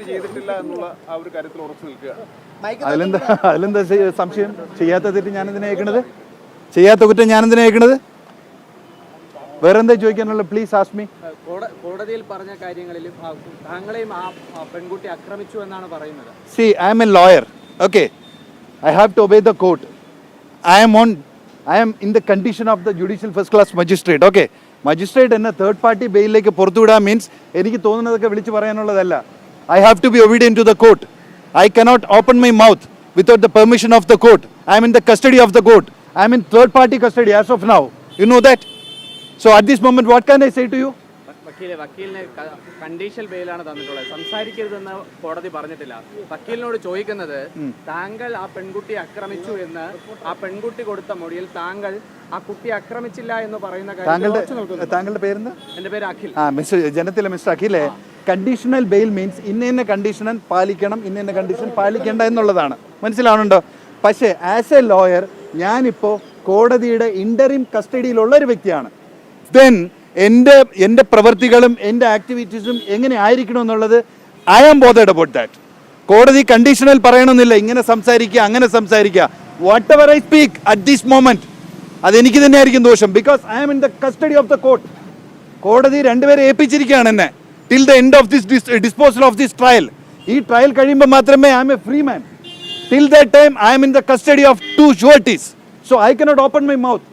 തെറ്റ് ചെയ്തിട്ടില്ല എന്നുള്ള ആ ഒരു കാര്യത്തിൽ ഉറച്ചു നിൽക്കുക. അതിലെന്താ അതിലെന്താ സംശയം? ചെയ്യാത്ത തെറ്റ് ഞാൻ എന്തിനാ കേൾക്കണത് ചെയ്യാത്ത കുറ്റം ഞാൻ എന്തിനാ കേൾക്കണത് വേറെന്താ ചോദിക്കാനുള്ള പ്ലീസ് ആസ്മി കോട- കോടതിയിൽ പറഞ്ഞ കാര്യങ്ങളിലും താങ്കളെയും ആ ആ പെൺകുട്ടി ആക്രമിച്ചു എന്നാണ് പറയുന്നത്. See I'm a lawyer okay I have to obey the court I'm on I'm in the condition of the judicial first class magistrate okay magistrate എന്നെ തേർഡ് പാർട്ടി ബെയിലിലേക്ക് പുറത്തുവിടാൻ മീൻസ് എനിക്ക് തോന്നുന്നതൊക്കെ വിളിച്ചു പറയാനുള്ളതല്ല. I have to be obedient to the court I cannot open my mouth without the permission of the court I'm in the custody of the court I am in third party custody as of now you know that so at this moment what can I say to you വക്കീലെ വക്കീലിന് conditional ബെയിലാണ് തന്നിട്ടുള്ളത്. സംസാരിക്കരുതെന്ന് കോടതി പറഞ്ഞിട്ടില്ല. വക്കീലിനോട് ചോദിക്കുന്നത് താങ്കൾ ആ പെൺകുട്ടിയെ ആക്രമിച്ചു എന്ന് ആ പെൺകുട്ടി കൊടുത്ത മൊഴിയിൽ താങ്കൾ ആ കുട്ടിയെ ആക്രമിച്ചില്ല എന്ന് പറയുന്ന താങ്കളുടെ താങ്കളുടെ പേരെന്താ? എന്റെ പേര് അഖിൽ. ആ മിസ്റ്റർ ജനത്തിലെ മിസ്റ്റർ അഖിലെ. കണ്ടീഷണൽ ബെയിൽ മീൻസ് ഇന്ന ഇന്ന കണ്ടീഷൻ പാലിക്കണം ഇന്ന ഇന്ന കണ്ടീഷൻ പാലിക്കേണ്ട എന്നുള്ളതാണ്. മനസ്സിലാവുന്നുണ്ടോ? പക്ഷേ ആസ് എ ലോയർ ഞാനിപ്പോൾ കോടതിയുടെ ഇന്ററിം കസ്റ്റഡിയിലുള്ള ഒരു വ്യക്തിയാണ്. ദെൻ എന്റെ എന്റെ പ്രവൃത്തികളും എന്റെ ആക്ടിവിറ്റീസും എങ്ങനെ ആയിരിക്കണം എന്നുള്ളത് I am bothered about that കോടതി കണ്ടീഷണൽ പറയണമെന്നില്ല. ഇങ്ങനെ സംസാരിക്കുക അങ്ങനെ സംസാരിക്കുക. Whatever I speak at this moment അതെനിക്ക് തന്നെയായിരിക്കും ദോഷം. Because I am in the custody of the court കോടതി രണ്ടുപേരെ ഏൽപ്പിച്ചിരിക്കുകയാണ് എന്നെ. Till the end of this disposal of this trial ഈ ട്രയൽ കഴിയുമ്പോൾ മാത്രമേ I'm a free man till the time I'm in the custody of two sureties so I cannot open my mouth